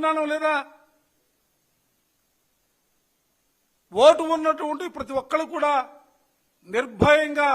పరిజ్ఞానం లేదా? ఓటు ఉన్నటువంటి ప్రతి ఒక్కరు కూడా నిర్భయంగా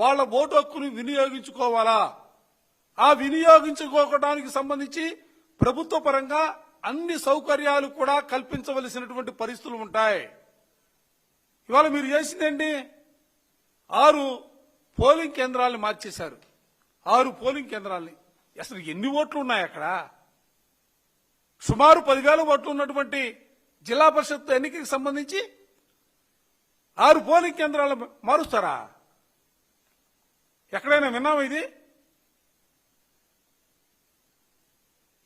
వాళ్ళ ఓటు హక్కును వినియోగించుకోవాలా? ఆ వినియోగించుకోవడానికి సంబంధించి ప్రభుత్వ పరంగా అన్ని సౌకర్యాలు కూడా కల్పించవలసినటువంటి పరిస్థితులు ఉంటాయి. ఇవాళ మీరు చేసిందండి ఆరు పోలింగ్ కేంద్రాలను మార్చేశారు. ఆరు పోలింగ్ కేంద్రాలని. అసలు ఎన్ని ఓట్లు ఉన్నాయి అక్కడ? సుమారు పదివేల ఓట్లు ఉన్నటువంటి జిల్లా పరిషత్ ఎన్నికకి సంబంధించి ఆరు పోలింగ్ కేంద్రాలు మారుస్తారా? ఎక్కడైనా విన్నామా ఇది?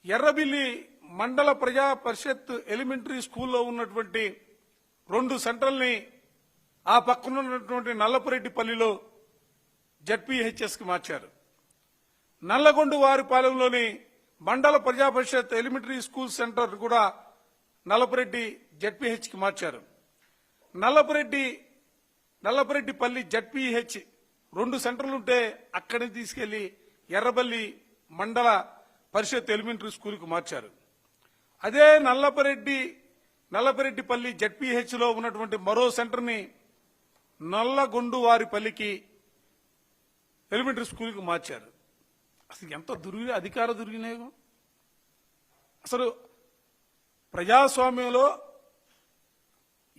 ఎర్రబిల్లి మండల ప్రజా పరిషత్ ఎలిమెంటరీ స్కూల్లో ఉన్నటువంటి రెండు సెంటర్ని ఆ పక్కన ఉన్నటువంటి నల్లపురెడ్డిపల్లిలో జడ్పీహెచ్ఎస్కి మార్చారు. నల్లగొండ వారిపాలెంలోని మండల ప్రజా పరిషత్ ఎలిమెంటరీ స్కూల్ సెంటర్ కూడా నల్లపురెడ్డి జడ్పీహెచ్కి మార్చారు. నల్లపురెడ్డి నల్లపరెడ్డిపల్లి జడ్పీహెచ్ రెండు సెంటర్లు ఉంటే అక్కడి తీసుకెళ్ళి ఎర్రబల్లి మండల పరిషత్ ఎలిమెంటరీ స్కూల్కి మార్చారు. అదే నల్లపరెడ్డి నల్లపరెడ్డిపల్లి జడ్పీహెచ్లో ఉన్నటువంటి మరో సెంటర్ని నల్లగొండువారిపల్లికి ఎలిమెంటరీ స్కూల్కి మార్చారు. అసలు ఎంత దుర్వి అధికార దుర్వినియోగం? అసలు ప్రజాస్వామ్యంలో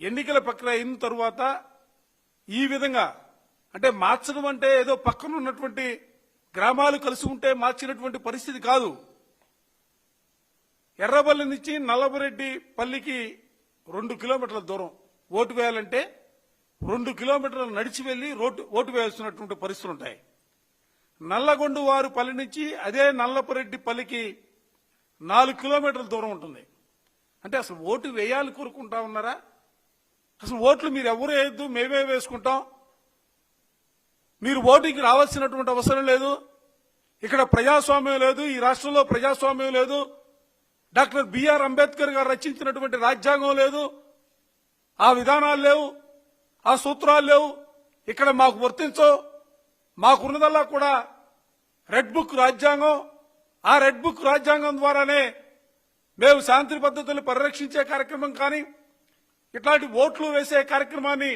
ఎన్నికల ప్రక్రియ అయిన తరువాత ఈ విధంగా అంటే మార్చడం అంటే ఏదో పక్కన ఉన్నటువంటి గ్రామాలు కలిసి ఉంటే మార్చినటువంటి పరిస్థితి కాదు. ఎర్రబల్లి నుంచి నల్లబరెడ్డి పల్లికి రెండు కిలోమీటర్ల దూరం ఓటు వేయాలంటే రెండు కిలోమీటర్లు నడిచి వెళ్ళి రోడ్డు ఓటు వేయాల్సినటువంటి పరిస్థితులు ఉంటాయి. నల్లగొండ వారు పల్లి నుంచి అదే నల్లపరెడ్డి పల్లికి నాలుగు కిలోమీటర్ల దూరం ఉంటుంది. అంటే అసలు ఓటు వేయాలి కోరుకుంటా ఉన్నారా? అసలు ఓట్లు మీరు ఎవరు వేయద్దు మేమే వేసుకుంటాం. మీరు ఓటుకి రావాల్సినటువంటి అవసరం లేదు. ఇక్కడ ప్రజాస్వామ్యం లేదు ఈ రాష్ట్రంలో ప్రజాస్వామ్యం లేదు. డాక్టర్ బిఆర్ అంబేద్కర్ గారు రచించినటువంటి రాజ్యాంగం లేదు. ఆ విధానాలు లేవు ఆ సూత్రాలు లేవు. ఇక్కడ మాకు వర్తించవు. మాకున్నదల్లా కూడా రెడ్ బుక్ రాజ్యాంగం ఆ రెడ్ బుక్ రాజ్యాంగం ద్వారానే మేము శాంతి పద్ధతులు పరిరక్షించే కార్యక్రమం కానీ ఇట్లాంటి ఓట్లు వేసే కార్యక్రమాన్ని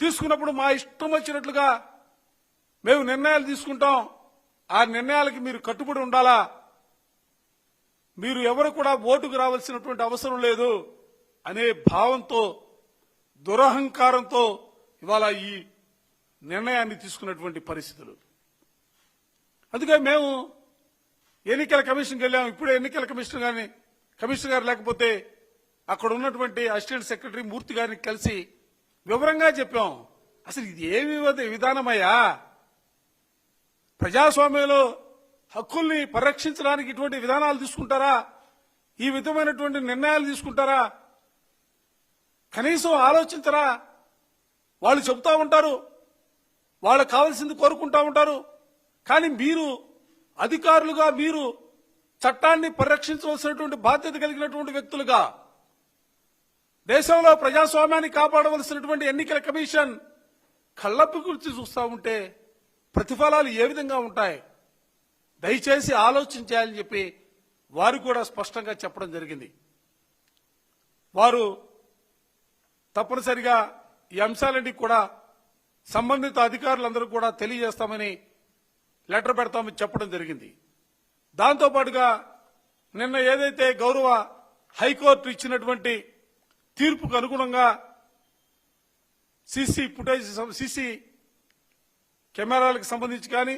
తీసుకున్నప్పుడు మా ఇష్టం వచ్చినట్లుగా మేము నిర్ణయాలు తీసుకుంటాం. ఆ నిర్ణయాలకి మీరు కట్టుబడి ఉండాలా? మీరు ఎవరు కూడా ఓటుకు రావాల్సినటువంటి అవసరం లేదు అనే భావంతో దురహంకారంతో ఇవాళ ఈ నిర్ణయాన్ని తీసుకున్నటువంటి పరిస్థితులు. అందుకే మేము ఎన్నికల కమిషన్కి వెళ్ళాము ఇప్పుడే ఎన్నికల కమిషనర్ గారిని కమిషనర్ గారు లేకపోతే అక్కడ ఉన్నటువంటి అసిస్టెంట్ సెక్రటరీ మూర్తి గారిని కలిసి వివరంగా చెప్పాం. అసలు ఇది ఏమి విధానమయ్యా? ప్రజాస్వామ్యంలో హక్కుల్ని పరిరక్షించడానికి ఇటువంటి విధానాలు తీసుకుంటారా? ఈ విధమైనటువంటి నిర్ణయాలు తీసుకుంటారా? కనీసం ఆలోచించరా? వాళ్ళు చెబుతా ఉంటారు. వాళ్ళకు కావాల్సింది కోరుకుంటా ఉంటారు. కానీ మీరు అధికారులుగా మీరు చట్టాన్ని పరిరక్షించవలసినటువంటి బాధ్యత కలిగినటువంటి వ్యక్తులుగా దేశంలో ప్రజాస్వామ్యాన్ని కాపాడవలసినటువంటి ఎన్నికల కమిషన్ కళ్ళప్పు గురించి చూస్తా ఉంటే ప్రతిఫలాలు ఏ విధంగా ఉంటాయి? దయచేసి ఆలోచించాలని చెప్పి వారు కూడా స్పష్టంగా చెప్పడం జరిగింది. వారు తప్పనిసరిగా ఈ అంశాలన్నీ కూడా సంబంధిత అధికారులందరూ కూడా తెలియజేస్తామని లెటర్ పెడతామని చెప్పడం జరిగింది. దాంతో పాటుగా నిన్న ఏదైతే గౌరవ హైకోర్టు ఇచ్చినటువంటి తీర్పుకు అనుగుణంగా సీసీ ఫుటేజ్ సిసి కెమెరాలకు సంబంధించి కానీ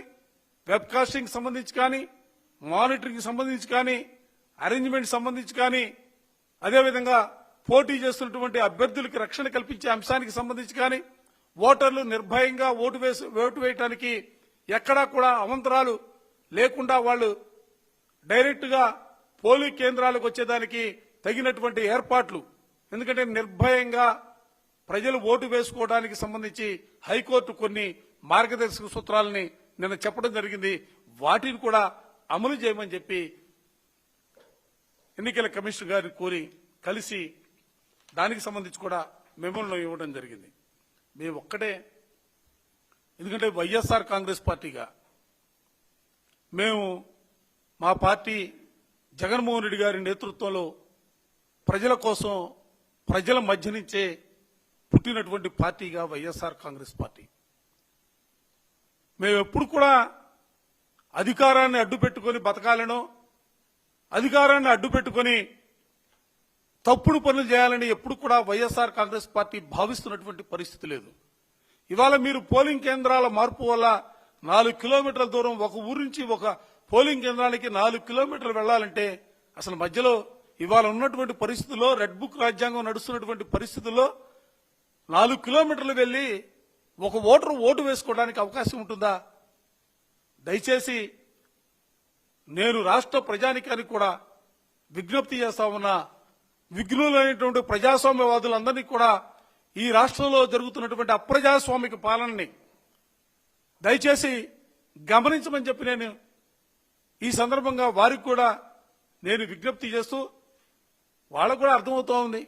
వెబ్ కాస్టింగ్ సంబంధించి కానీ మానిటరింగ్ సంబంధించి కానీ అరేంజ్మెంట్ సంబంధించి కానీ అదేవిధంగా పోటీ చేస్తున్నటువంటి అభ్యర్థులకు రక్షణ కల్పించే అంశానికి సంబంధించి కానీ ఓటర్లు నిర్భయంగా ఓటు వేసు ఓటు వేయటానికి ఎక్కడా కూడా అవంతరాలు లేకుండా వాళ్ళు డైరెక్ట్గా పోలింగ్ కేంద్రాలకు వచ్చేదానికి తగినటువంటి ఏర్పాట్లు. ఎందుకంటే నిర్భయంగా ప్రజలు ఓటు వేసుకోవడానికి సంబంధించి హైకోర్టు కొన్ని మార్గదర్శక సూత్రాలని నిన్న చెప్పడం జరిగింది. వాటిని కూడా అమలు చేయమని చెప్పి ఎన్నికల కమిషన్ గారిని కోరి కలిసి దానికి సంబంధించి కూడా మెమోలను ఇవ్వడం జరిగింది. మేము ఒక్కటే ఎందుకంటే వైఎస్ఆర్ కాంగ్రెస్ పార్టీగా. మేము మా పార్టీ జగన్మోహన్ రెడ్డి గారి నేతృత్వంలో ప్రజల కోసం ప్రజల మధ్య నుంచే పుట్టినటువంటి పార్టీగా వైఎస్ఆర్ కాంగ్రెస్ పార్టీ. మేము ఎప్పుడు కూడా అధికారాన్ని అడ్డు పెట్టుకొని బతకాలనో అధికారాన్ని అడ్డు పెట్టుకొని తప్పుడు పనులు చేయాలని ఎప్పుడు కూడా వైఎస్ఆర్ కాంగ్రెస్ పార్టీ భావిస్తున్నటువంటి పరిస్థితి లేదు. ఇవాళ మీరు పోలింగ్ కేంద్రాల మార్పు వల్ల నాలుగు కిలోమీటర్ల దూరం ఒక ఊరు నుంచి ఒక పోలింగ్ కేంద్రానికి నాలుగు కిలోమీటర్లు వెళ్ళాలంటే అసలు మధ్యలో ఇవాళ ఉన్నటువంటి పరిస్థితుల్లో రెడ్ బుక్ రాజ్యాంగం నడుస్తున్నటువంటి పరిస్థితుల్లో నాలుగు కిలోమీటర్లు వెళ్ళి ఒక ఓటరు ఓటు వేసుకోవడానికి అవకాశం ఉంటుందా? దయచేసి నేను రాష్ట్ర ప్రజానికానికి కూడా విజ్ఞప్తి చేస్తా ఉన్నా. విఘ్నులైనటువంటి ప్రజాస్వామ్యవాదులందరినీ కూడా ఈ రాష్ట్రంలో జరుగుతున్నటువంటి అప్రజాస్వామిక పాలనని దయచేసి గమనించమని చెప్పి నేను ఈ సందర్భంగా వారికి కూడా నేను విజ్ఞప్తి చేస్తూ వాళ్ళకు కూడా అర్థమవుతా ఉంది.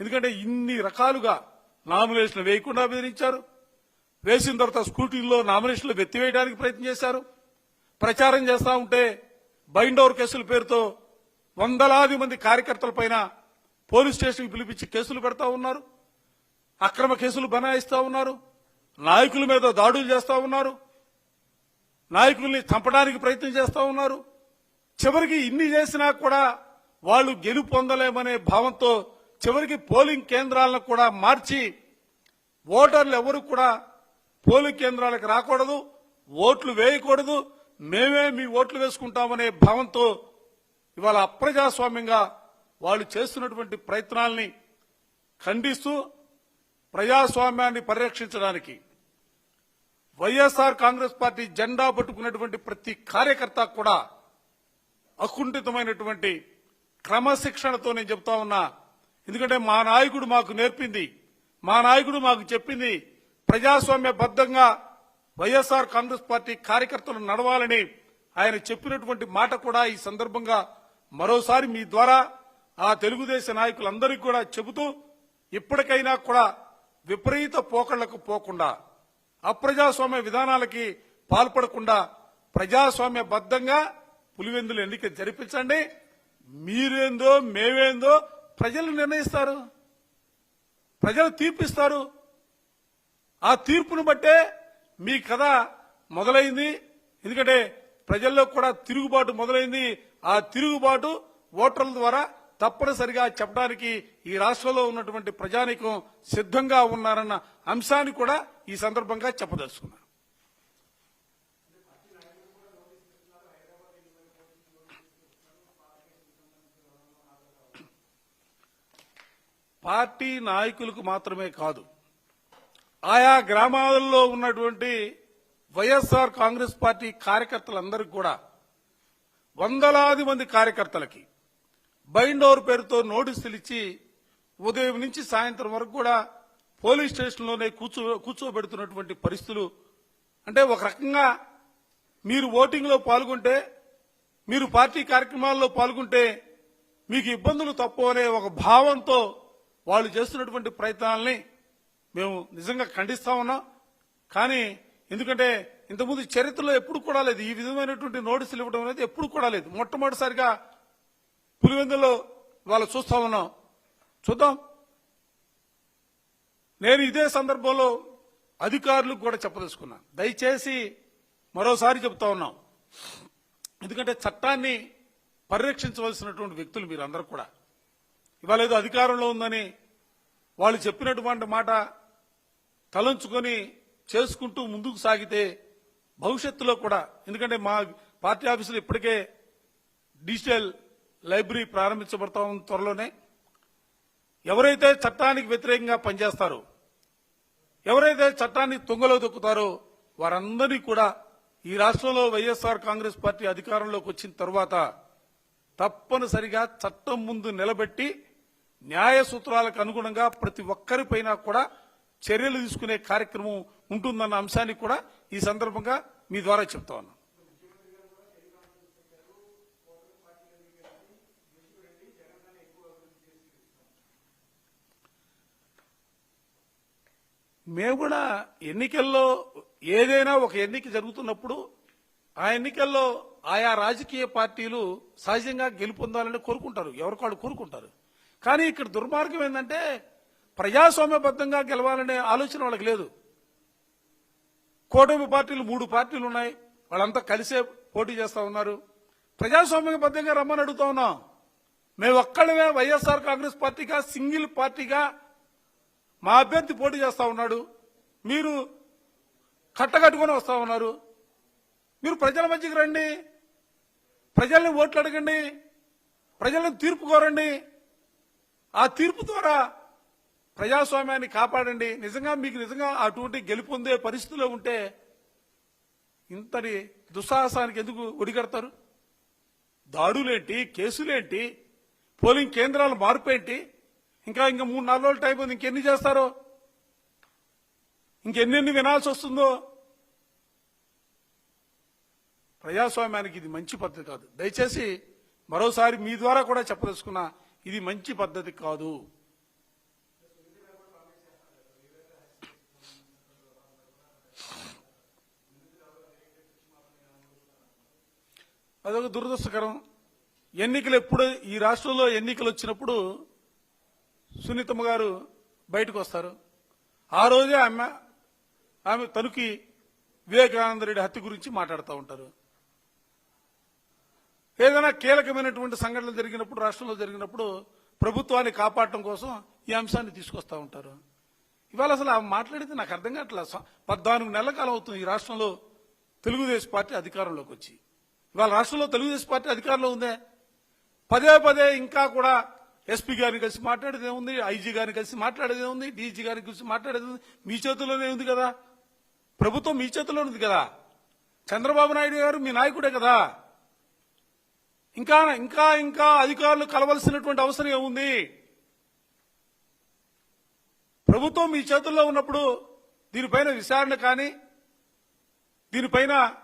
ఎందుకంటే ఇన్ని రకాలుగా నామినేషన్లు వేయకుండా బెదిరించారు. వేసిన తర్వాత స్కూటీల్లో నామినేషన్లు వెత్తివేయడానికి ప్రయత్నం చేశారు. ప్రచారం చేస్తూ ఉంటే బైండ్ ఓవర్ కేసుల పేరుతో వందలాది మంది కార్యకర్తల పైన పోలీస్ స్టేషన్కి పిలిపించి కేసులు పెడతా ఉన్నారు. అక్రమ కేసులు బనాయిస్తా ఉన్నారు. నాయకుల మీద దాడులు చేస్తా ఉన్నారు. నాయకుల్ని చంపడానికి ప్రయత్నం చేస్తా ఉన్నారు. చివరికి ఇన్ని చేసినా కూడా వాళ్ళు గెలుపు పొందలేమనే భావంతో చివరికి పోలింగ్ కేంద్రాలను కూడా మార్చి ఓటర్లు ఎవరు కూడా పోలింగ్ కేంద్రాలకు రాకూడదు ఓట్లు వేయకూడదు. మేమే మీ ఓట్లు వేసుకుంటామనే భావంతో ఇవాళ అప్రజాస్వామ్యంగా వాళ్ళు చేస్తున్నటువంటి ప్రయత్నాల్ని ఖండిస్తూ ప్రజాస్వామ్యాన్ని పరిరక్షించడానికి వైఎస్ఆర్ కాంగ్రెస్ పార్టీ జెండా పట్టుకున్నటువంటి ప్రతి కార్యకర్త కూడా అకుంఠితమైనటువంటి క్రమశిక్షణతో నేను చెప్తా ఉన్నా. ఎందుకంటే మా నాయకుడు మాకు నేర్పింది మా నాయకుడు మాకు చెప్పింది ప్రజాస్వామ్యబద్ధంగా వైఎస్ఆర్ కాంగ్రెస్ పార్టీ కార్యకర్తలు నడవాలని ఆయన చెప్పినటువంటి మాట కూడా ఈ సందర్భంగా మరోసారి మీ ద్వారా ఆ తెలుగుదేశం నాయకులందరికీ కూడా చెబుతూ ఇప్పటికైనా కూడా విపరీత పోకళ్ళకు పోకుండా అప్రజాస్వామ్య విధానాలకి పాల్పడకుండా ప్రజాస్వామ్యబద్ధంగా పులివెందులు ఎన్నిక జరిపించండి. మీరేందో మేమేందో ప్రజలు నిర్ణయిస్తారు. ప్రజలు తీర్పిస్తారు. ఆ తీర్పును బట్టే మీ కథ మొదలైంది. ఎందుకంటే ప్రజల్లో కూడా తిరుగుబాటు మొదలైంది. ఆ తిరుగుబాటు ఓటర్ల ద్వారా తప్పనిసరిగా చెప్పడానికి ఈ రాష్ట్రంలో ఉన్నటువంటి ప్రజానికం సిద్ధంగా ఉన్నారన్న అంశాన్ని కూడా ఈ సందర్భంగా చెప్పదలుచుకున్నాను. పార్టీ నాయకులకు మాత్రమే కాదు ఆయా గ్రామాలలో ఉన్నటువంటి వైఎస్ఆర్ కాంగ్రెస్ పార్టీ కార్యకర్తలందరికీ కూడా వందలాది మంది కార్యకర్తలకి బైండ్ ఓవర్ పేరుతో నోటీసులు ఇచ్చి ఉదయం నుంచి సాయంత్రం వరకు కూడా పోలీస్ స్టేషన్లోనే కూర్చో కూర్చోబెడుతున్నటువంటి పరిస్థితులు. అంటే ఒక రకంగా మీరు ఓటింగ్లో పాల్గొంటే మీరు పార్టీ కార్యక్రమాల్లో పాల్గొంటే మీకు ఇబ్బందులు తప్పవనే ఒక భావంతో వాళ్ళు చేస్తున్నటువంటి ప్రయత్నాలని మేము నిజంగా ఖండిస్తా ఉన్నాం. కానీ ఎందుకంటే ఇంతకుముందు చరిత్రలో ఎప్పుడు కూడా లేదు. ఈ విధమైనటువంటి నోటీసులు ఇవ్వడం అనేది ఎప్పుడు కూడా లేదు. మొట్టమొదటిసారిగా పులివెందులో వాళ్ళు చూస్తా ఉన్నాం. చూద్దాం. నేను ఇదే సందర్భంలో అధికారులకు కూడా చెప్పదలుచుకున్నా. దయచేసి మరోసారి చెప్తా ఉన్నాం. ఎందుకంటే చట్టాన్ని పరిరక్షించవలసినటువంటి వ్యక్తులు మీరు అందరూ కూడా. ఇవాళ ఏదో అధికారంలో ఉందని వాళ్ళు చెప్పినటువంటి మాట తలంచుకొని చేసుకుంటూ ముందుకు సాగితే భవిష్యత్తులో కూడా ఎందుకంటే మా పార్టీ ఆఫీసులు ఇప్పటికే డిజిటల్ లైబ్రరీ ప్రారంభించబడతాం త్వరలోనే. ఎవరైతే చట్టానికి వ్యతిరేకంగా పనిచేస్తారో ఎవరైతే చట్టాన్ని తుంగలో దొక్కుతారో వారందరినీ కూడా ఈ రాష్ట్రంలో వైఎస్ఆర్ కాంగ్రెస్ పార్టీ అధికారంలోకి వచ్చిన తర్వాత తప్పనిసరిగా చట్టం ముందు నిలబెట్టి న్యాయ సూత్రాలకు అనుగుణంగా ప్రతి ఒక్కరిపైన కూడా చర్యలు తీసుకునే కార్యక్రమం ఉంటుందన్న అంశాన్ని కూడా ఈ సందర్భంగా మీ ద్వారా చెప్తా మేము కూడా ఎన్నికల్లో ఏదైనా ఒక ఎన్నిక జరుగుతున్నప్పుడు ఆ ఎన్నికల్లో ఆయా రాజకీయ పార్టీలు సహజంగా గెలుపొందాలని కోరుకుంటారు. ఎవరికాడు కోరుకుంటారు. కానీ ఇక్కడ దుర్మార్గం ఏంటంటే ప్రజాస్వామ్యబద్ధంగా గెలవాలనే ఆలోచన వాళ్ళకి లేదు. కూటమి పార్టీలు మూడు పార్టీలు ఉన్నాయి. వాళ్ళంతా కలిసే పోటీ చేస్తా ఉన్నారు. ప్రజాస్వామ్యబద్ధంగా రమ్మని అడుగుతా ఉన్నాం. మేము ఒక్కడమే వైఎస్ఆర్ కాంగ్రెస్ పార్టీగా సింగిల్ పార్టీగా మా అభ్యర్థి పోటీ చేస్తా ఉన్నాడు. మీరు కట్టకట్టుకొని వస్తా ఉన్నారు. మీరు ప్రజల మధ్యకి రండి. ప్రజల్ని ఓట్లు అడగండి. ప్రజలను తీర్పు కోరండి. ఆ తీర్పు ద్వారా ప్రజాస్వామ్యాన్ని కాపాడండి. నిజంగా మీకు నిజంగా అటువంటి గెలుపొందే పరిస్థితిలో ఉంటే ఇంతటి దుస్సాహసానికి ఎందుకు ఒడిగడతారు? దాడులేంటి? కేసులేంటి? పోలింగ్ కేంద్రాల మార్పు ఏంటి? ఇంకా ఇంకా మూడు నాలుగు రోజులు టైం ఉంది. ఇంకెన్ని చేస్తారో? ఇంకెన్నెన్ని వినాల్సి వస్తుందో? ప్రజాస్వామ్యానికి ఇది మంచి పద్ధతి కాదు. దయచేసి మరోసారి మీ ద్వారా కూడా చెప్పదలుచుకున్నా ఇది మంచి పద్ధతి కాదు. అదొక దురదృష్టకరం. ఎన్నికలు ఎప్పుడు ఈ రాష్ట్రంలో ఎన్నికలు వచ్చినప్పుడు సునీతమ్మ గారు బయటకు వస్తారు. ఆ రోజే ఆమె ఆమె తనుకి వివేకానందరెడ్డి హత్య గురించి మాట్లాడుతూ ఉంటారు. ఏదైనా కీలకమైనటువంటి సంఘటనలు జరిగినప్పుడు రాష్ట్రంలో జరిగినప్పుడు ప్రభుత్వాన్ని కాపాడటం కోసం ఈ అంశాన్ని తీసుకొస్తూ ఉంటారు. ఇవాళ అసలు ఆమె మాట్లాడితే నాకు అర్థం కావట్లేదు. స- పద్నాలుగు నెలల కాలం అవుతుంది ఈ రాష్ట్రంలో తెలుగుదేశం పార్టీ అధికారంలోకి వచ్చి. ఇవాళ రాష్ట్రంలో తెలుగుదేశం పార్టీ అధికారంలో ఉందే. పదే పదే ఇంకా కూడా ఎస్పీ గారిని కలిసి మాట్లాడేదే ఉంది ఐజీ గారిని కలిసి మాట్లాడేదే ఉంది డీజీ గారిని కలిసి మాట్లాడేది ఉంది. మీ చేతుల్లోనే ఉంది కదా. ప్రభుత్వం మీ చేతిలో ఉంది కదా. చంద్రబాబు నాయుడు గారు మీ నాయకుడే కదా. ఇంకా ఇంకా ఇంకా అధికారులు కలవలసినటువంటి అవసరం ఏముంది? ప్రభుత్వం మీ చేతుల్లో ఉన్నప్పుడు దీనిపైన విచారణ కానీ దీనిపైన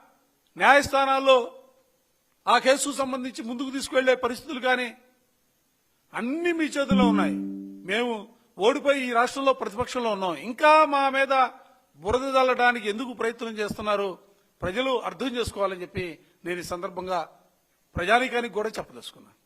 న్యాయస్థానాల్లో ఆ కేసుకు సంబంధించి ముందుకు తీసుకువెళ్ళే పరిస్థితులు కానీ అన్ని మీ చేతుల్లో ఉన్నాయి. మేము ఓడిపోయి ఈ రాష్ట్రంలో ప్రతిపక్షంలో ఉన్నాం. ఇంకా మా మీద బురద చల్లడానికి ఎందుకు ప్రయత్నం చేస్తున్నారు? ప్రజలు అర్థం చేసుకోవాలని చెప్పి నేను ఈ సందర్భంగా ప్రజానీకానికి కూడా చెప్పదలుచుకున్నాను